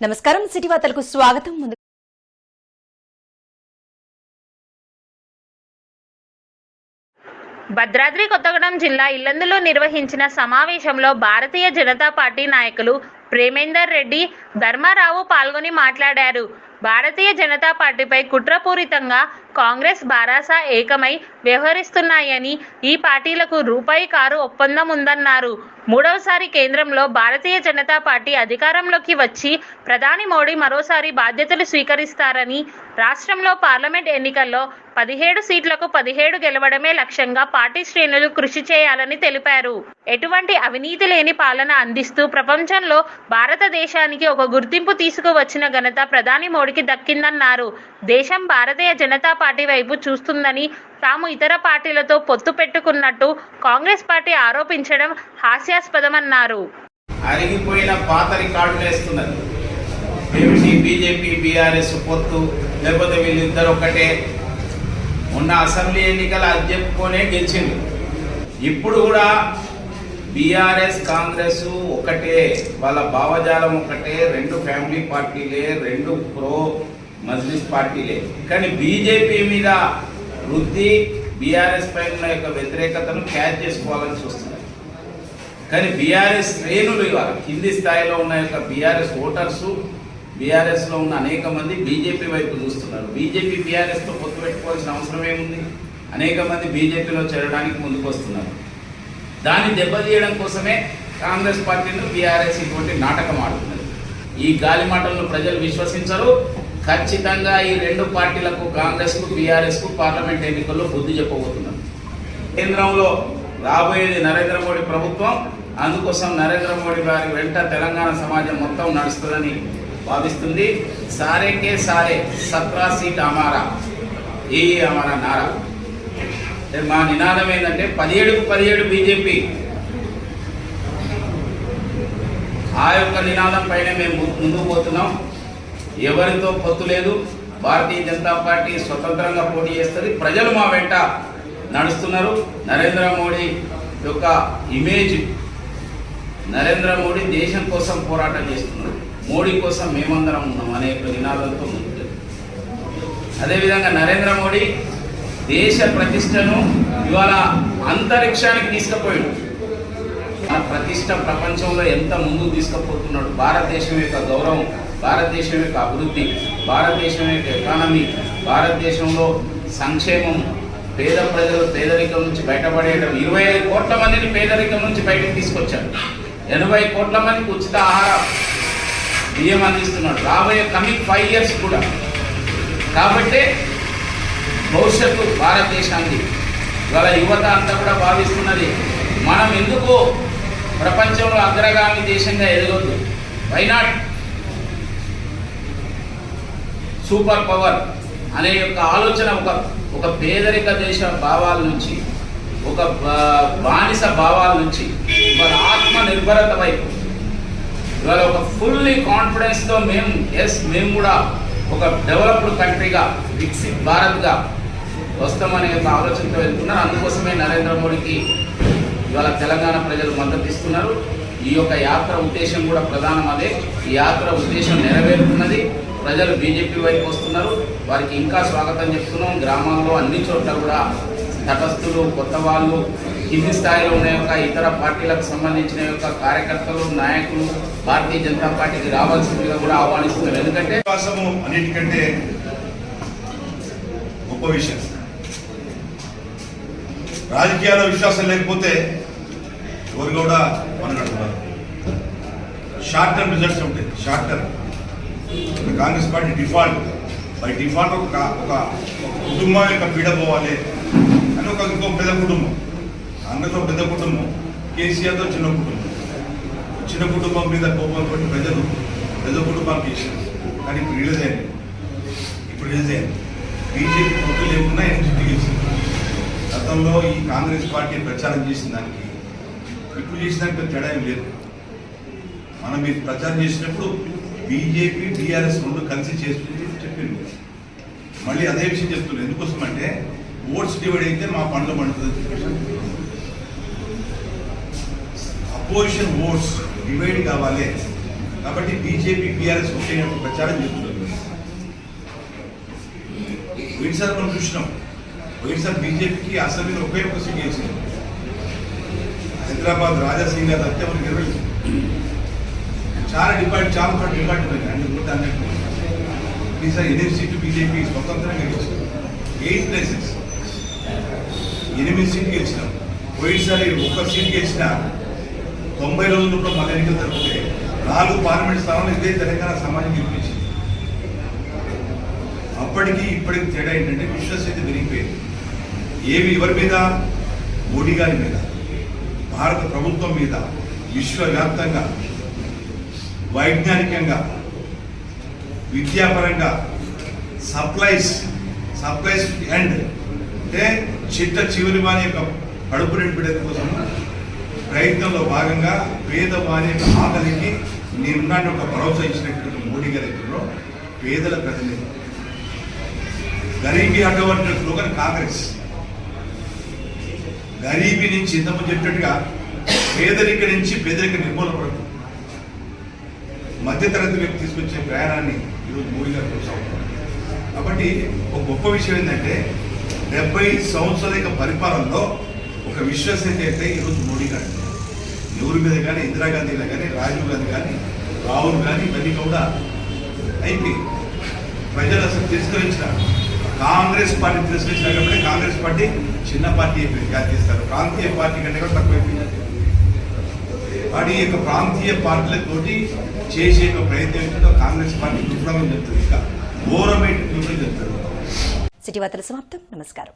నమస్కారం సిటీ వార్తలకు స్వాగతం. ముందు భద్రాద్రి కొత్తగూడెం జిల్లా ఇల్లందులో నిర్వహించిన సమావేశంలో భారతీయ జనతా పార్టీ నాయకులు ప్రేమేందర్ రెడ్డి ధర్మారావు పాల్గొని మాట్లాడారు. భారతీయ జనతా పార్టీపై కుట్రపూరితంగా కాంగ్రెస్ బారాసా ఏకమై వ్యవహరిస్తున్నాయని ఈ పార్టీలకు రూపాయి కారు ఒప్పందం ఉందన్నారు. మూడవసారి కేంద్రంలో భారతీయ జనతా పార్టీ అధికారంలోకి వచ్చి ప్రధాని మోడీ మరోసారి బాధ్యతలు స్వీకరిస్తారని రాష్ట్రంలో పార్లమెంట్ ఎన్నికల్లో పదిహేడు సీట్లకు పదిహేడు గెలవడమే లక్ష్యంగా పార్టీ శ్రేణులు కృషి చేయాలని తెలిపారు. ఎటువంటి అవినీతి లేని పాలన అందిస్తూ ప్రపంచంలో భారతదేశానికి ఒక గుర్తింపు తీసుకువచ్చిన ఘనత ప్రధాని మోడీ మోడీకి దక్కిందన్నారు. దేశం భారతీయ జనతా పార్టీ వైపు చూస్తుందని తాము ఇతర పార్టీలతో పొత్తు పెట్టుకున్నట్టు కాంగ్రెస్ పార్టీ ఆరోపించడం హాస్యాస్పదమన్నారు. అరిగిపోయిన పాత రికార్డులు వేస్తున్నది ఏమిటి బీజేపీ బీఆర్ఎస్ పొత్తు? లేకపోతే వీళ్ళిద్దరు ఒకటే ఉన్న అసెంబ్లీ ఎన్నికలు అది చెప్పుకొనే గెలిచింది ఇప్పుడు కూడా బీఆర్ఎస్ కాంగ్రెస్ ఒకటే వాళ్ళ భావజాలం ఒకటే రెండు ఫ్యామిలీ పార్టీలే రెండు ప్రో మజ్లిస్ పార్టీలే. కానీ బీజేపీ మీద వృద్ధి బీఆర్ఎస్ పైన ఉన్న యొక్క వ్యతిరేకతను క్యాచ్ చేసుకోవాలని చూస్తున్నారు. కానీ బీఆర్ఎస్ శ్రేణులు ఇవాళ కింది స్థాయిలో ఉన్న యొక్క బీఆర్ఎస్ ఓటర్స్ బీఆర్ఎస్లో ఉన్న అనేక మంది బీజేపీ వైపు చూస్తున్నారు. బీజేపీ బీఆర్ఎస్తో పొత్తు పెట్టుకోవాల్సిన అవసరం ఏముంది? అనేక మంది బీజేపీలో చేరడానికి ముందుకు వస్తున్నారు దాన్ని దెబ్బతీయడం కోసమే కాంగ్రెస్ పార్టీని బీఆర్ఎస్ ఇటువంటి నాటకం ఆడుతున్నది. ఈ గాలి మాటలను ప్రజలు విశ్వసించరు. ఖచ్చితంగా ఈ రెండు పార్టీలకు కాంగ్రెస్కు బీఆర్ఎస్కు పార్లమెంట్ ఎన్నికల్లో బుద్ధి చెప్పబోతున్నారు. కేంద్రంలో రాబోయేది నరేంద్ర మోడీ ప్రభుత్వం. అందుకోసం నరేంద్ర మోడీ గారి వెంట తెలంగాణ సమాజం మొత్తం నడుస్తుందని భావిస్తుంది. సారేకే సారే సత్రా సీట్ అమారా. ఏ అమారా నారా మా నినాదం ఏంటంటే పదిహేడుకు పదిహేడు బీజేపీ. ఆ యొక్క నినాదం పైన మేము ముందు ముందుకు పోతున్నాం. ఎవరితో పొత్తు లేదు. భారతీయ జనతా పార్టీ స్వతంత్రంగా పోటీ చేస్తుంది. ప్రజలు మా వెంట నడుస్తున్నారు. నరేంద్ర మోడీ యొక్క ఇమేజ్ నరేంద్ర మోడీ దేశం కోసం పోరాటం చేస్తున్నారు. మోడీ కోసం మేమందరం ఉన్నాం అనే యొక్క నినాదంతో ముందు అదేవిధంగా నరేంద్ర మోడీ దేశ ప్రతిష్టను ఇవాళ అంతరిక్షానికి తీసుకుపోయాడు. మన ప్రతిష్ట ప్రపంచంలో ఎంత ముందుకు తీసుకుపోతున్నాడు? భారతదేశం యొక్క గౌరవం భారతదేశం యొక్క అభివృద్ధి భారతదేశం యొక్క ఎకానమీ భారతదేశంలో సంక్షేమం పేద ప్రజలు పేదరికం నుంచి బయటపడేయడం. ఇరవై ఐదు కోట్ల మందిని పేదరికం నుంచి బయటకు తీసుకొచ్చాడు. ఎనభై కోట్ల మందికి ఉచిత ఆహార బియ్యం అందిస్తున్నాడు. రాబోయే కమింగ్ ఫైవ్ ఇయర్స్ కూడా. కాబట్టి భవిష్యత్తు భారతదేశానికి. ఇవాళ యువత అంతా కూడా భావిస్తున్నది మనం ఎందుకు ప్రపంచంలో అగ్రగామి దేశంగా ఎదగొద్దు? వైనాట్ సూపర్ పవర్ అనే యొక్క ఆలోచన ఒక ఒక పేదరిక దేశ భావాల నుంచి ఒక బానిస భావాల నుంచి ఇవాళ ఆత్మ నిర్భరత వైపు. ఇవాళ ఒక ఫుల్లీ కాన్ఫిడెన్స్తో మేము ఎస్ మేము కూడా ఒక డెవలప్డ్ కంట్రీగా వికసిత్ భారత్గా వస్తామనే యొక్క ఆలోచనతో వెళ్తున్నారు. అందుకోసమే నరేంద్ర మోడీకి ఇవాళ తెలంగాణ ప్రజలు మద్దతు ఇస్తున్నారు. ఈ యొక్క యాత్ర ఉద్దేశం కూడా ప్రధానం అదే. ఈ యాత్ర ఉద్దేశం నెరవేరుతున్నది. ప్రజలు బీజేపీ వైపు వస్తున్నారు. వారికి ఇంకా స్వాగతం చెప్తున్నాం. గ్రామాల్లో అన్ని చోట్ల కూడా తటస్థులు కొత్త వాళ్ళు కింది స్థాయిలో ఉన్న యొక్క ఇతర పార్టీలకు సంబంధించిన యొక్క కార్యకర్తలు నాయకులు భారతీయ జనతా పార్టీకి రావాల్సిందిగా కూడా ఆహ్వానిస్తున్నారు ఎందుకంటే అన్నిటికంటే గొప్ప విషయం. రాజకీయాల్లో విశ్వాసం లేకపోతే ఎవరు కూడా మనగడుతున్నారు షార్ట్ టర్మ్ రిజల్ట్స్ ఉంటాయి short term Congress party default. By default ఒక ఒక కుటుంబం యొక్క పీడ పోవాలి అని ఒక ఇంకో పెద్ద కుటుంబం. కాంగ్రెస్ ఒక పెద్ద కుటుంబం కేసీఆర్తో చిన్న కుటుంబం. చిన్న కుటుంబం మీద కోపం పట్టి ప్రజలు పెద్ద కుటుంబానికి ఇచ్చారు కానీ ఇప్పుడు రిలీజ్ అయింది. ఇప్పుడు రిలీజ్ అయింది. బీజేపీ పొత్తు లేకుండా ఎన్జిటీ గెలిచింది. గతంలో ఈ కాంగ్రెస్ పార్టీ ప్రచారం చేసిన దానికి ఇప్పుడు చేసిన దానికి తేడా ఏం లేదు. మనం మీరు ప్రచారం చేసినప్పుడు బీజేపీ బీఆర్ఎస్ రెండు కలిసి చేస్తుంది చెప్పింది. మళ్ళీ అదే విషయం చెప్తున్నాను ఎందుకోసం అంటే ఓట్స్ డివైడ్ అయితే మా పండ్లు పండుతుంది చెప్పేసి అపోజిషన్ ఓట్స్ డివైడ్ కావాలి. కాబట్టి బీజేపీ బీఆర్ఎస్ ఒకే ప్రచారం చేస్తున్నారు. పోయినసారి మనం చూసినాం. పోయినసారి బీజేపీకి అసెంబ్లీలో ఒకే ఒక్క సీట్ హైదరాబాద్ రాజాసింగ్ గారు తప్పితే మనకి ఇరవై చాలా డిపార్ట్ చాలా చోట్ల డిపార్ట్ ఉంది అన్ని గుర్తు అన్నట్టు ఈసారి ఎనిమిది సీట్లు బీజేపీ స్వతంత్రంగా గెలిచింది ఎయిట్ ప్లేసెస్ ఎనిమిది సీట్లు గెలిచినాం. పోయినసారి ఒక్క సీట్ గెలిచిన తొంభై రోజుల్లో మన ఎన్నికలు జరిగితే నాలుగు పార్లమెంట్ స్థానాలు ఇదే తెలంగాణ సమాజం గెలిపించింది. అప్పటికి ఇప్పటికి తేడా ఏంటంటే విశ్వసనీయత పెరిగిపోయింది. ఏమి ఎవరి మీద? మోడీ గారి మీద. భారత ప్రభుత్వం మీద విశ్వవ్యాప్తంగా వైజ్ఞానికంగా విద్యాపరంగా సప్లైస్ సప్లైస్ అండ్ అంటే చిట్ట చివరి వారి యొక్క కడుపు నింపడే కోసం ప్రయత్నంలో భాగంగా పేదవాణి యొక్క ఆకలికి నేనున్నాను ఒక భరోసా ఇచ్చినటువంటి మోడీ గారి పేదల ప్రతినిధి. గరీబీ అడ్డవంటి స్లోగన్ కాంగ్రెస్. గరీబీ నుంచి ఇంతకుముందు చెప్పినట్టుగా పేదరిక నుంచి పేదరిక నిర్మూలన వరకు మధ్యతరగతి వ్యక్తి తీసుకొచ్చే ప్రయాణాన్ని ఈరోజు మోడీ గారు కొనసాగుతున్నారు. కాబట్టి ఒక గొప్ప విషయం ఏంటంటే డెబ్బై సంవత్సరాల యొక్క పరిపాలనలో ఒక విశ్వసనీయత అయితే ఈరోజు మోడీ గారు ఎవరి మీద కానీ ఇందిరాగాంధీ కానీ రాజీవ్ గాంధీ కానీ రాహుల్ కానీ ఇవన్నీ కూడా అయిపోయి ప్రజలు అసలు తిరస్కరించిన కాంగ్రెస్ పార్టీ తిరస్కరించిన కాబట్టి కాంగ్రెస్ పార్టీ చిన్న పార్టీ అయిపోయింది చేస్తారు ప్రాంతీయ పార్టీ కంటే కూడా తక్కువైపోయింది వాడి యొక్క ప్రాంతీయ పార్టీలతోటి చేసే యొక్క ప్రయత్నం ఏంటంటే కాంగ్రెస్ పార్టీ విఫలమని చెప్తుంది. ఇంకా ఘోరమైన విఫలం చెప్తుంది. సిటీ వార్తల సమాప్తం. నమస్కారం.